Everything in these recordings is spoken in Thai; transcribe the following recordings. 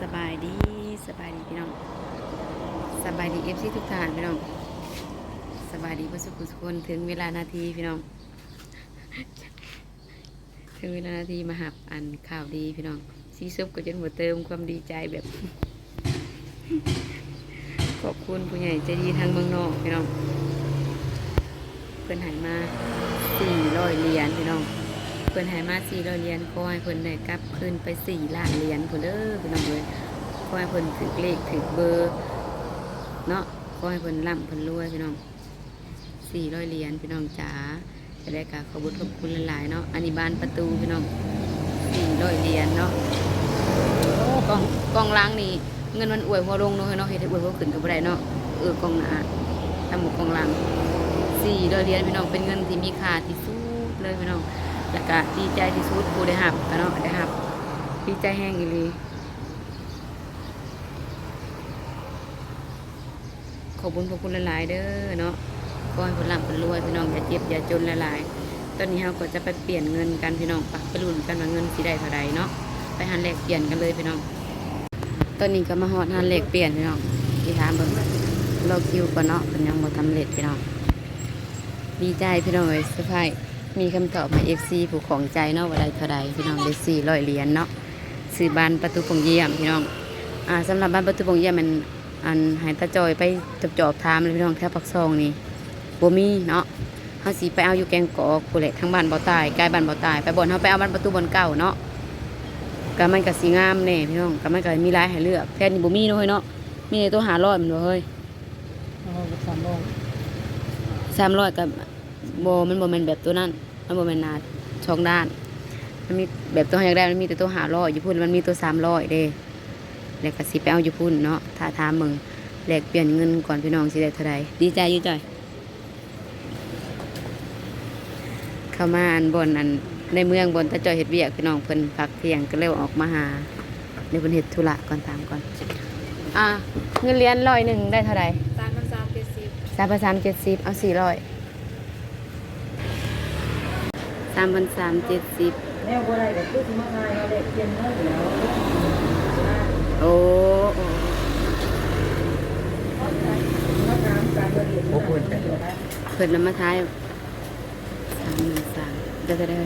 สบายดีสบายดีพี่น้องสบายดีเอฟซีทุกท่านพี่น้องสบายดีผู้สุขทุคนถึงเวลานาทีพี่น้อง ถึงเวลานาทีมาหับอันข่าวดีพี่น้องซีซุปก็จนหัวเติมความดีใจแบบ ขอบคุณผู้ใหญ่ใจดีทางเมืองนอกพี่น้องเพื่อนหายมาสี่ร้อยเหรียญพี่น้อง พิ่นหายมาสี่ร้อยเหรียญขอให้เพิ่นได้กลับคืนไปสี่ล้านเหรียญพุ่นเด้อพี่น้องเอ้ยขอให้เพิ่นถือเลขถือเบอร์เนาะขอให้เพิ่นร่ำเพิ่นรวยพี่น้องสี่ร้อยเหรียญพี่น้องจ๋าจะได้กะขอบุญขอบคุณหลายๆเนาะอันนี้บานประตูพี่น้องสี่ร้อยเหรียญเนาะกองกองล้างนี่เงินมันอวยหัวลงเนาะเนาะเฮ็ดให้อวยหัวขึ้นก็บ่ได้เนาะเออกองหนาทำหมกกองหลังสี่ร้อยเหรียญพี่น้องเป็นเงินที่มีค่าที่สุดเลยพี่น้อง แล้วก็ดีใจที่สุดผู้ได้หับกันเนาะได้หับดีใจแห้งอีลีขอบคุณพระคุณหลายเด้อเนาะขอให้ผลลัพธ์ผลรวยพี่น้องอย่าเจ็บอย่าจนหลายตอนนี้เราก็จะไปเปลี่ยนเงินกันพี่น้องปะไปรุ่นกันว่าเงินสิได้เท่าใดเนาะไปหันแลกเปลี่ยนกันเลยพี่น้อง ตอนนี้ก็มาฮอดหันแลกเปลี่ยนพี่น้องที่ถามเบิ่งรอคิวก่อนเนาะเพิ่นยังบ่ทำเร็จพี่น้องดีใจพี่น้องเอ้ยเซอร์ไพรส์ มีคำตอบมา FC ผู้ของใจเนาะว่าได้เท่าใดพี่น้องได้400เหรียญเนาะซื้อบ้านประตูปงเยี่ยมพี่น้องอ่าสำหรับบ้านประตูปงเยี่ยมมันอันใหายตาจอยไปจอบจอบๆถามเลยพี่น้องแถวปักซองนี่บ่มีเนาะเฮาสิไปเอาอยู่แกงกอกผู้นแหละทั้งบ้านบ่ตายใกล้บ้านบ่ตายไปบ่อนเฮาไปเอาบ้านประตูบ่อนเก่าเนาะก็มันก็สิงามแน่พี่น้องก็มันก็มีหลายให้เลือกแค่นี้บ่มีเนาะเฮ้ยเนาะมีแต่ตัว500มันบ่เฮ้ยเอาไปสามโลกสามร้อยกับโบมันโบแมนแบบตัวนั้น มันโบแมนหนาช่องด้าน มันมีแบบตัวอยากได้มันมีแต่ตัวหาร้อยอยู่พุ่นมันมีตัวสามร้อยเด้แล้วก็สิไปเอาอยู่พุ่นเนาะถ้าถามมึงแลกเปลี่ยนเงินก่อนพี่น้องสิได้เท่าไรดีใจอยู่จ้อยเข้ามาอันบนอันในเมืองบนตะจอยเฮ็ดเวียกพี่น้องเพิ่นพักเที่ยงก็เร็วออกมาหาเดี๋ยวเพิ่นเฮ็ดธุระก่อนตามก่อน อ่าเงินเรียนร้อยหนึ่งได้เท่าไรสามพันสามเจ็ดสิบสามพันสามเจ็ดสิบเอาสี่ร้อย สามพันสามเจ็ดสิบแนวอะไรกับผู้ที่มาทายเราเด็กเพียนเท่าเดียวโอ้โอ้มาถามการเรียนรู้นะเพิ่นนำมาท้ายสามหนึ่งสามได้ได้ได้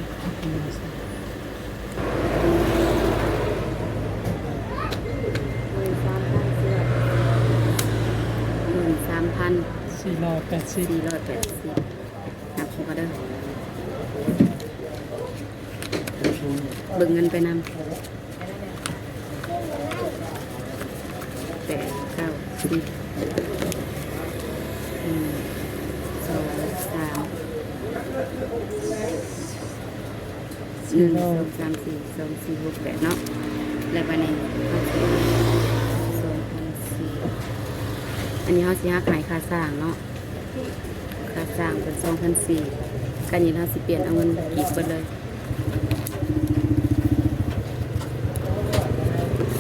หมื่นสามพันสี่ร้อยแปดสิบสี่ร้อยแปดสิบนับเขาก็เด้ เบิ่งเงินไปนำแปดเก้าสิบหนึ่งสองสามหนึ่งสองสามสี่สองสี่หกแปดเนาะแล้ววันนี้สองพันสี่อันนี้เขาสิหาขายค่าสร้างเนาะค่าจ้างเป็นสองพันสี่กันนี้เราสิเปลี่ยนเอาเงินกีบเบิดเลย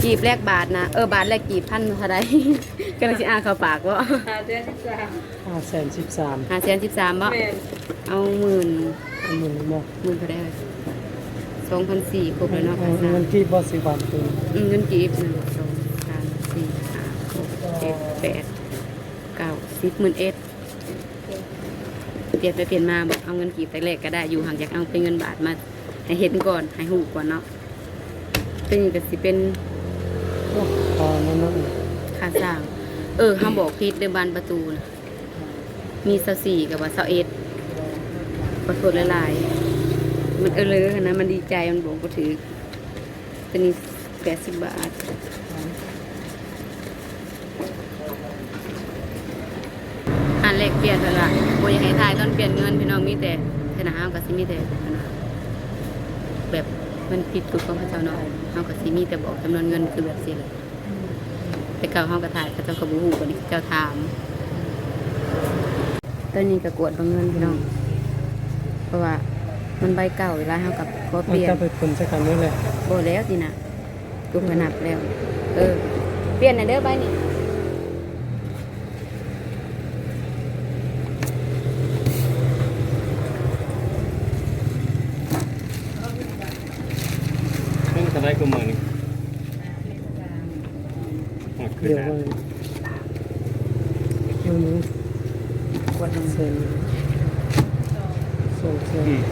กีบแรกบาทนะเออบาทแรกกีบพันเท่าไรก็เลยสิอ่านเข้าปากว่าห้าเดือนสิบสามห้าแสนสิบสามห้าแสนสิบสามบ่แม่นเอาหมื่นอันหนึ่งบอกหมื่นเท่าไรสองพันสี่ครบเลยเนาะค่าจ้างเงินที่บอสิบันตัวอืมเงินกีบหนึ่งสองสามสี่ห้าหกเจ็ดแปดเก้าสิบหมื่นเอ็ดเปลี่ยนไปเปลี่ยนมาบอกเอาเงินกีบแต่แรกก็ได้อยู่ห่างจากเอาเป็นเงินบาทมาให้เห็นก่อนให้หูก่อนเนาะเป็นอย่างก็สิเป็น พอนั่นนั่นค่าสร้าง เออห้ามบอกพิษเดิมบานประตูนะมีเสาสี่กับว่าเสาเอ็ดขอโทษหลายๆมันเออเลยนะ มันดีใจ มันบอกก็ถือตัวนี้แปดสิบบาทอันแรกเปลี่ยนเท่าไหร่บ่อยากให้ทายตอนเปลี่ยนเงินพี่น้องมีแต่ธนาคารกับสิมีแต่แบบ มันผิดกฎของพระเจ้าเนาะเฮากับสิมีแต่บอกจำนวนเงินคือแบบสิเลยแต่เก่าเฮาก็ถ่ายเขาเจ้าก็บ่ฮู้กว่านี้เจ้าถามตอนนี้ก็กวดบางเงินพี่น้อง เพราะว่ามันใบเก่าเวลาเฮากับขอเปมันลี่ยนจะไปคนสักกันนี่แหละบ่แล้วสินะกูขนับแล้ว เออ เปลี่ยนหน่อยเด้อใบนี้เพิ่งจะได้กูมือนี่ เดี๋ยวไปเดี๋ยวนี้ กดลง เซ็นส่งเซ็น อืม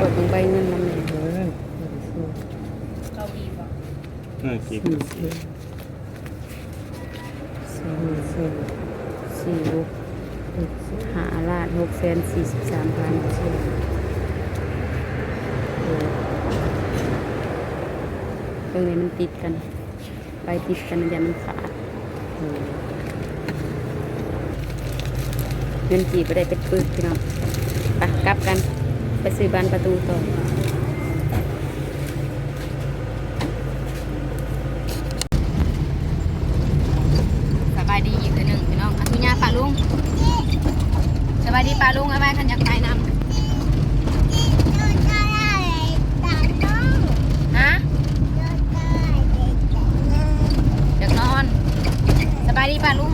กดลงใบเงินนำเลย เออส่ง เออกี่สี่เซ็นสามเซ็นสี่หกหาลาดหกแสนสี่สิบสามพันเซ็นเออตรงนี้มันติดกันใบติดกันเดี๋ยวมันขาดเออเงินจีบไปได้เป็นปึกพี่น้องไปกลับกัน ไปซื้อบานประตูต่อสบายดีอีกตัวหนึ่งพี่น้องอนุญาตป่าลุงสบายดีป่าลุงเอาไว้ขันอยากไปนำฮะอยากนอน สบายดีป่าลุง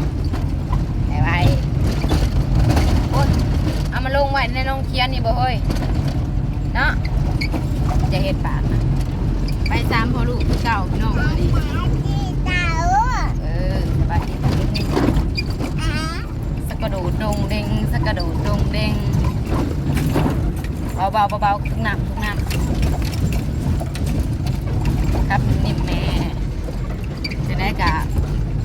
ไปไปโอ้ยเอามาลงไว้ในโรงเคียนนี่บ่เฮ้ยเนาะจะเห็ดปากนะไปสามพอลูกคือเก่าพี่น้องมาดิเออสบายดีป่าลุงสกกระโดดดงเด้งสกกระโดดดงเด้ง เบาเบาๆเบาๆทุกน้ำทุกน้ำครับนิ่มแม่จะได้กะ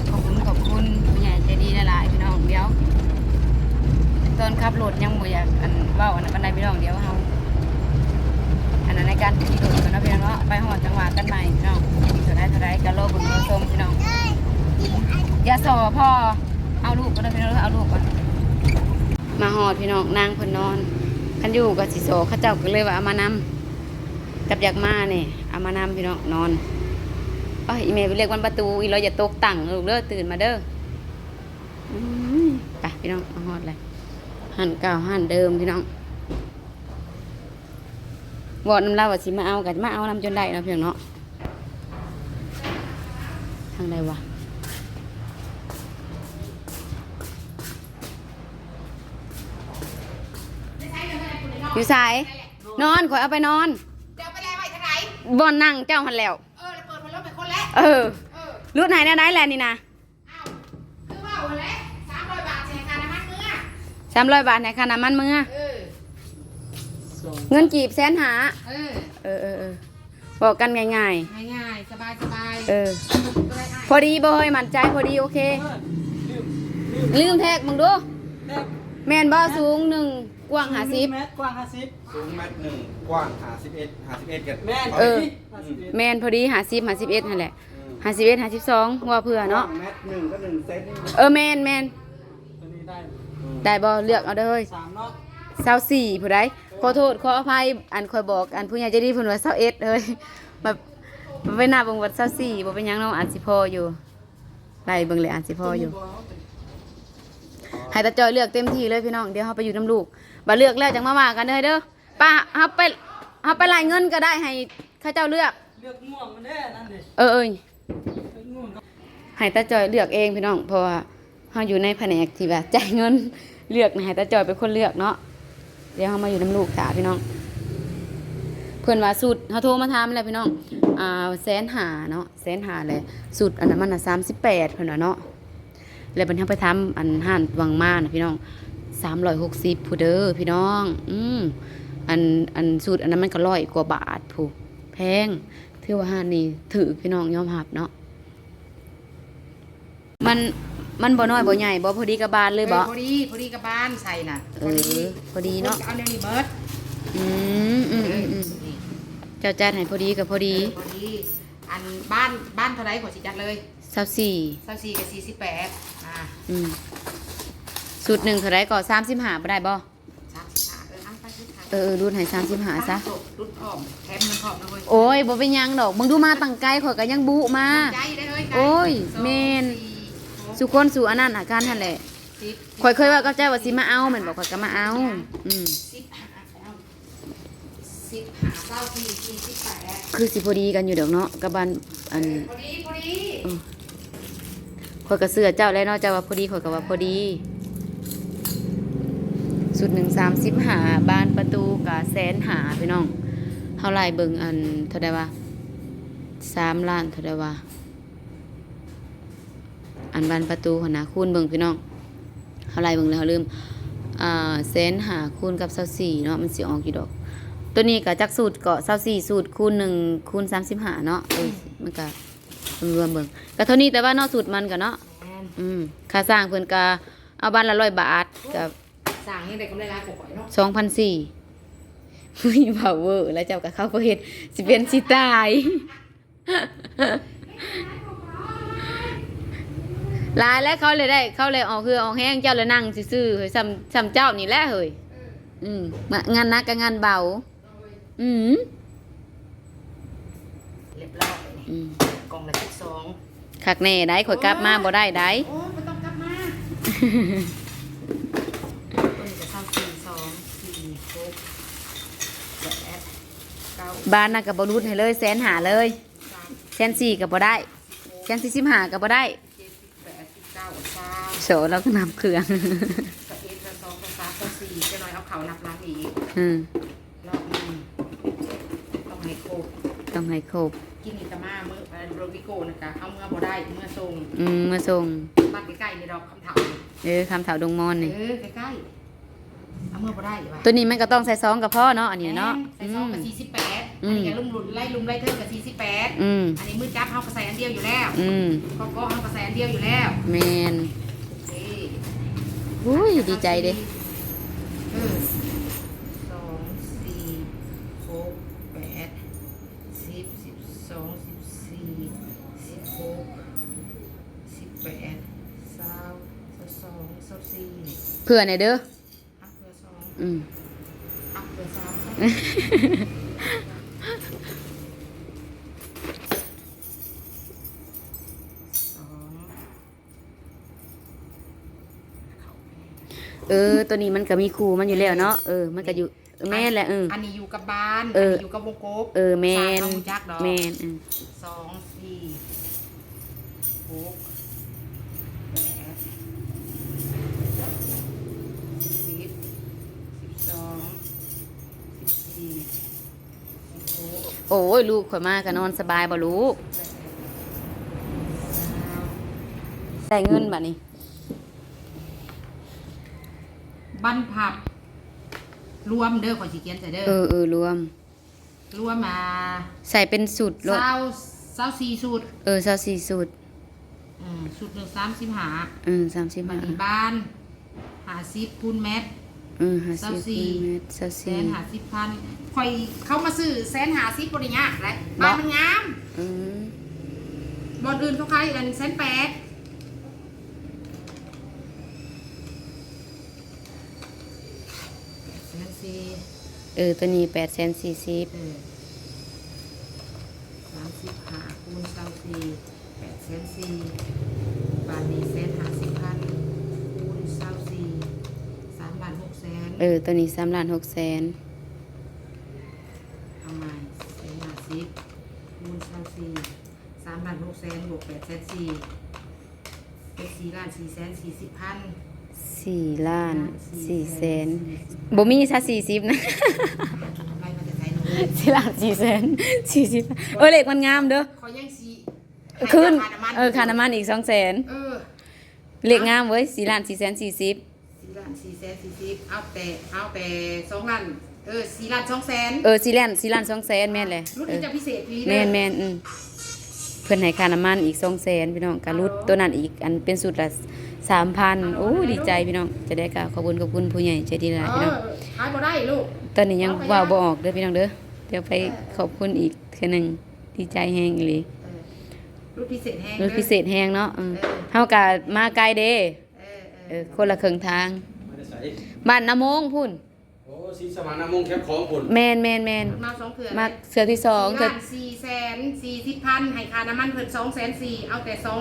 ขอบคุณขอบคุณผู้ใหญ่ใจดีหลายๆพี่น้องเดี๋ยว ตอนขับรถยังบ่อยากอันเว้าอันนั้นบันไดพี่น้องเดี๋ยวเฮาอันนั้นในการขี่รถกันนาะพี่น้องเนาะไปหอดจังหวะกันใหม่พี่น้องเท่าไรเท่าไรก็โลบุญโลชมพี่น้องอย่าสอพ่อเอาลูกก็ได้พี่น้องเอาลูกก่อนมาหอดพี่น้องนางพนนอน คันอยู่กับสิโซเขาเจ้าก็เลยว่าเอามานำกับอยากมาเนี่ยเอามานำพี่น้องนอนอ้ยอีเมลไปเรียกวันประตูอีเราอย่าตกตังลูกเด้อตื่นมาเด้อไปพี่น้องมาฮอดเลยหันเก่าหันเดิมพี่น้องบอกน้ำเล่าว่าสิมาเอากันมาเอานำจนได้เนาะพี่น้องเนาะทางใดวะ อยู่สายนอนขอยเอาไปนอน เดี๋ยวไปแล้วไปทางไหนบอนนั่งเจ้าหันแล้ว เออแล้วเปิดพัดลมไปคนแล้วเออเออรุ่นไหนได้แหละนี่นะอ้าวคือว่าวันแล้วสามร้อยบาทใช้ค่าน้ำมันเมื่อสามร้อยบาทในค่าน้ำมันมือเออส่งเงินกีบแสนหา เออเออเออเออบอกกันง่ายง่ายๆสบายสบายๆเออก็ได้อะพอดีบ่เฮ้ยมั่นใจพอดีโอเค ลืมแท็กมึงดูแรกแมนบ่สูงหนึ่ง กว้างหาสิบ เมตรกว้างห้าสิบสูงเมตรหนึ่งกว้างหาสิบเอ็ดหาสิบเอ็ดกันแม่นเออ ห้าสิบเอ็ดแมนพอดีหาสิบหาสิบเอ็ดนั่นแหละหาสิบเอ็ดหาสิบสองว่าเพื่อเนาะเมตรหนึ่งก็หนึ่งเซนเออแมนแมนตัวนี้ได้ได้บ่เลือกเอาเด้อเฮ้ยสามเนาะเศร้าสี่ผู้ใดขอโทษขออภัยอันคอยบอกอันผู้ใหญ่ใจดีเพิ่นว่าเศร้าเอ็ดเฮ้ยแบบมันไปหน้าเบิ่งว่าเศร้าสี่บ่เป็นหยังเนาะอันสิพออยู่ไล่เบิ่งเลยอันสิพออยู่ ให้ตาจอยเลือกเต็มที่เลยพี่น้องเดี๋ยวเขาไปอยู่น้ำลูกบ่เลือกแล้วจังมาว่ากันเลยเด้อป้าเขาไปเขาไปรายเงินก็ได้ให้ข้าเจ้าเลือกเลือกม่วงมันได้นั่นดิเออเอยเลือให้ตาจอยเลือกเองพี่น้องเพราะว่าเขาอยู่ในแผนกที่แบบจ่ายเงินเลือกนะให้ตาจอยเป็นคนเลือกเนาะเดี๋ยวเขามาอยู่น้ำลูกจ้าพี่น้อง เพื่อนว่าสูตรเขาโทรมาถามแล้วพี่น้องอ่าแสนหาเนาะแสนหาเลยสูตรอันนั้นมันอะสามสิบแปดเพื่อนว่าเนาะ แล้วเป็นทำไปทำอันห่านวังมานะพี่น้องสามร้อยหกสิบผู้เด้อพี่น้อง อืมอันอันสูตรอันนั้นมันก็ร้อยกว่าบาทผู้แพงถือว่าห่านนี่ถือพี่น้องยอมรับเนาะมันมันบ่น้อยบ่ใหญ่บ่พอดีกับบานเลยบ่ออพอดีพอดีกับบ้านใส่น่ะเออพอดีเนาะเอาเดี๋ยวนี้เบิร์ดอืมอืมอืมอืมนี่เจ้าจัดให้พอดีกับพอดีพอดี อันบ้านบ้านเท่าไรขอสิจัดเลย สับสี่สามสี่กับสี่สิบแปดอ่าอืมสูตรหนึ่งเท่าไรก็สามสิบห้าบ่ได้บ่สามสิบห้าเออเอาไปสิค่ะเออเออรุ่นให้สามสิบห้าซะรุ่นพร้อมแถมเงินพร้อมนะเว้ยโอ้ยบ่เป็นหยังดอกมึงดูมาตั้งไกลข่อยก็ยังบุมา ใจได้เลยโอ้ยสองแม่นสี่หกสุคนสู่อันนั้นอาการนั่นแหละสิบข่อยเคยว่ากับเจ้าว่าสิมาเอาแม่นบอกข่อยก็มาเอา อืมสิบห้าเอาสิบห้าเก้าสี่สี่สิบแปดคือสิพอดีกันอยู่ดอกเนาะกับบ้านอันพอดีพอดี ข่อยก็เสื้อเจ้าแล้วเนาะเจ้าว่าพอดีข่อยก็ว่าพอดี สุดหนึ่งสามสิบหาบานประตูกับแสนหาพี่น้องเท่าไรเบิ่งอันเท่าไดวะสามล้านเท่าไดวะอันบานประตูหัวหน้าคูณเบิ่งพี่น้องเฮาไล่เบิ่งแล้วเฮาลืมอ่าเซนหาคูณกับ24เนาะมันสิออกกี่ดอก ตัวนี้ก็จักสูตรก็24สูตรคูณ1คูณ35เนาะเออมันก็ รวมๆเบิ่งก็เท่านี้แต่ว่าเนาะสูตรมันก็เนาะแม่นอืมค่าสร้างเพิ่นก็เอาบ้านละ100บาทกับสั่งยังได้กำไรหลายกว่าข่อยเนาะสองพันสี่มีพาวเวอร์แล้วเจ้ากับเข้าประเฮ็ดสิเป็นสิตาย หลายแล้วเขาเลยได้ เขาเลยออกคือออกแห้งเจ้าเลยนั่งซื่อๆเฮ้ยซ้ำซ้ำเจ้านี่แหละเฮ้ยอืมมางานหนักกับงานเบา อืมเรียบร้อยนี่อืม กล่องละสิบสองคักแน่ได้ข่อยกลับมาบ่ได้ได้โอ้ไม่ต้องกลับมาตัวนี้จะเศร้าสี่สองสี่หกแปดเก้าบ้านน่ะก็บ่รุดให้เลยแสนหาเลยสามแสนสี่ก็บ่ได้แสนสี่สิบห้าก็บ่ได้เจ็ดสิบแปดสิบเก้าสามโสเราก็นำเครื่อง สิบเอ็ดสิบสองสิบสามสิบสี่จะน้อยเอาเขานับล้างอีกอืมรอบหนึงต้องให้ครบต้องให้ครบ อเอ่อโรบิโก้นะคะเอาเมื่อบ่ได้เมื่อทรงอืมมาส่งบ้านใกล้ๆในดอกคำเถาเออคำถาวดงมอนนี่เออใกล้ๆเอาเมื่อบ่ได้ว่ะตัวนี้มันก็ต้องใส่ซองกับพ่อเนาะอันนี้เนาะใส่อืซองม กับสี่สิบแปดอือันมนี้ก็ลุ่มหลุนไล่ลุ่มไล่เทิงกับสี่สิบแปดอืมอันนี้มือจับเขาก็ใส่อันเดียวอยู่แล้วอืมก็ก็เขาก็ใส่อันเดียวอยู่แล้วแมนนี่อุ้ยดีใจเด้ เพื่อในอยเด้ออัพเบอร์สองอืมอัพเบอร์สามสองเออ ตัวนี้มันก็มีครูมันอยู่แล้วเนาะเออมันก็อยู่เออแม่นแหละเออ อันนี้อยู่กับบ้านเออนนี้อยู่กับวงกบเออแมนสามเอาจักดอกแมนอืมสองสี่หก อ้ยลูกข่อยมาก็นอนสบายบ่ลูกเก้าได้เงินบัดนี้บรรพับ รวมเด้อขอสิเขียนใส่เด้อเออเออรวม รวมมาใส่เป็นสูตรรถเศร้าเศร้าสี่สูตรเออเศร้าสี่สูตรอืมสูตรหนึ่งสามสิบหาเออสามสิบบัห้านนี้บ้านหาสิบคูณเมตร เออห้าเศร้าสิบสี่เมตรเศร้าแสสี่นหาสิบพันคอยเข้ามาซื้อแสนหาสิบบริญญาแหละบ้านมันงามอืมบอนอื่นเขาขายกันแสนแปดแสนสี่เออตัวนี้แปดแสนสี่สิบเออสามสิบหาคูณเศร้าสี่แปดแสนสี่บาทนี้แสนหาสิบพันคูณเศร้าสี่สามบาทหก แสนเออ ตัวนี้สามล้านหกแสนเอามาแสนห้าสิบคูณเศร้าสี่สามบาทหกแสนบวกแปดแสนสี่เป็นสี่ล้านสี่แสนสี่สิบพันสี่ล้านสี่แสนบ่มีซะสี่สิบนะทำไมมันจะใช้หนูสี่ล้านสี่แสนสี่สิบเออเลขมันงามเด้อ ขอยังสีขึ้น ให้ราคาำมัเออค่าน้ำมันอีกสองแสนเออเลขงามเว้ยสี่ล้านสี่แสนสี่สิบสี่ ล้านสี่แสนสี่สิบเอาแต่เอาแต่สองล้านเออสี่ล้านสองแสนเออสี่ล้านสี่ล้านสองแสนแม่นเลยรุ่นเอนี้อจะพิเศษพี่แม่นแม่นอืมเพิ่นให้ค่าน้ำมันอีกสองแสนพี่น้องการุดตัวนั้นอีกอันเป็นสุดละสามพันโอ้ดีใจพี่น้องจะได้กล่าวขอบคุณขอบคุณผู้ใหญ่ใจดีหลายเอพี่น้องอขายบ่ได้ลูกตอนนี้ยังเว่าบ่ออกเด้อพี่น้องเด้อเดี๋ยวไปขอบคุณอีกเทื่อหนึงดีใจแฮงอีหลีเออรุ่นพิเศษแห้งรถพิเศษแฮงเนาะอืมเออเฮากะมาไกลเด้ เออเอเอออคนละครึ่งทางไม่ได้ใส่ บ้านนาโมงพุ่นโอ้สีสมานามงแคบของคุณแมนแมนแมนมาสองเถื่อนมาเสือที่สองสี่เสือล้านสี่แสนสี่สิบพันให้ค่าน้ำมันเพิ่นสองแสนสี่เอาแต่สอง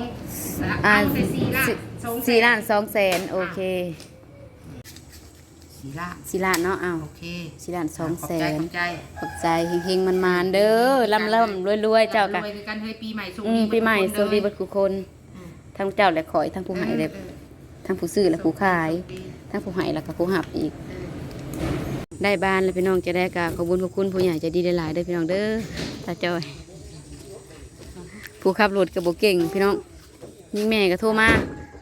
อ่าเอาแต่สี่ล้านสองแสสี่ล้านสองแสนโอเคสี่ล้านสี่ล้านเนาะอ้าวโอเคสี่ล้านสองแสขนอบใจขอบใจเฮงๆมันมานๆเด้อล่ำล่ำรวยรวยๆเจ้ากะรวยคือกันเฮ้ยปีใหม่สุขอืมดีปีใหม่สวัสดีเบิเบัดดทุกคนทั้งเจ้าและขอยทั้งผู้ให้และทั้งผู้ซื้อและผู้ขาย ทั้งผู้ให้และก็ผู้หับอีก ได้บ้านแล้วพี่น้องจะได้กะขอบคุญขอบคุณผู้ใหญ่จะดีได้หลายเด้อพี่น้องเด้อตาจอย ผู้ขับรถกับโบเก่ง พี่น้องยิงแม่ก็โทรมา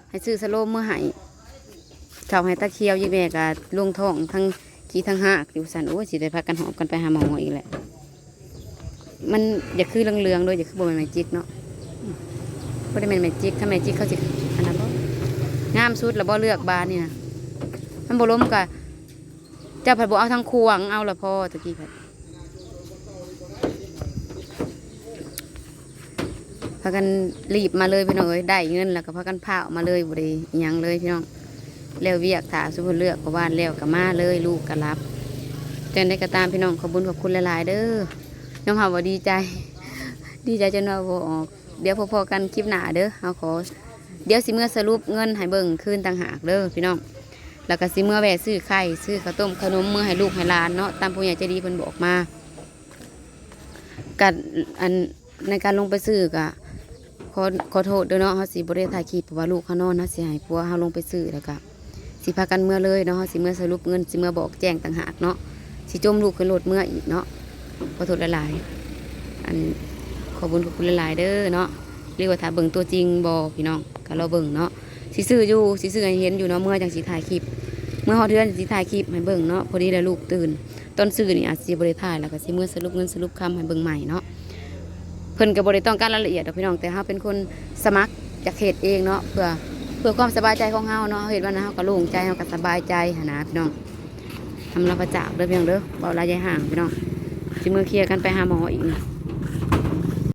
ให้ซื้อสโลมเมื่อให้เท่าให้ตะเคียวยิงแม่ก็ลงท้องทั้งขี้ทั้งหักอยู่สันโอ้สิได้พากันหอบกันไปหาหมออีกแหละมันอย่าคือเรืองๆด้วยอย่าคือบ่แมนแมจิกเนาะโบแมนแมจิกถ้าแมจิกเขาสิอันนั้นบ่งามสุดแล้วบ่เลือกบานเนี่นะ มันบ่ล้มกะเจ้าผัดบ่เอาทั้งควงเอาละพ่อตะกี้ผัดพากันรีบมาเลยพี่น้องเอ้ยได้เงินแล้วก็พากันพาออกมาเลยบ่ได้ยังเลยพี่น้องแล้วเวียกถาสุภเลือกก็บ้านแล้วก็มาเลยลูกก็รับจังได้ก็ตามพี่น้องขอบคุญขอบคุณหลาย ๆ เด้อน้องหาว่าดีใจ ดีใจจนว่าบ่ออกเดี๋ยวพอๆกันคลิปหน้าเด้อเอาขอ เดี๋ยวสิเมื่อสรุปเงินให้เบิ่งคืนต่างหากเด้อพี่น้อง แล้วก็สิเมื่อแวะซื้อไข่ซื้อข้าวต้มขนมเมื่อให้ลูกให้หลานเนาะตามผู้ใหญ่ใจดีเพิ่นบอกมากัอันในการลงไปซื้อกะขอขอโทษเด้อเนาะเฮาสิบ่ได้ถ่ายคลิปเพราะว่าลูกเขานอนเฮาสิให้ผัวเฮาลงไปซื้อแล้วก็สิพากันเมื่อเลยเนาะเฮาสิเมื่อสรุปเงินสิเมื่อบอกแจ้งต่างหากเนาะสิจมลูกขึ้นรถเมื่ออีกเนาะขอโทษหลายๆอันขอบุญขอบคุณหลายๆเด้อเนาะเรียกว่าถ้าเบิ่งตัวจริงบอพี่น้องก็เราเบิ่งเนาะ สิซื้ออยู่สิซื้อให้เห็นอยู่เนาะเมื่อจังสิถ่ายคลิป เมื่อฮอดเดือนสิถ่ายคลิปให้เบิ่งเนาะพอดีแล้วลูกตื่นตอนซื้อนี่อาจสิบ่ได้ถ่ายแล้วก็สิเมื่อสรุปเงินสรุปคำให้เบิ่งใหม่เนาะเพิ่นก็บ่ได้ต้องการรายละเอียดดอกพี่น้องแต่เฮาเป็นคนสมัครจากเฮ็ดเองเนาะเพื่อเพื่อความสบายใจของเฮาเนาะเฮาเฮ็ดว่านะเฮาก็โล่งใจเฮาก็สบายใจหนะพี่น้องทำรับประจากเด้อพี่น้องเด้อเบาลายใจห่างพี่น้องสิมือเคลียร์กันไปหาหมออีก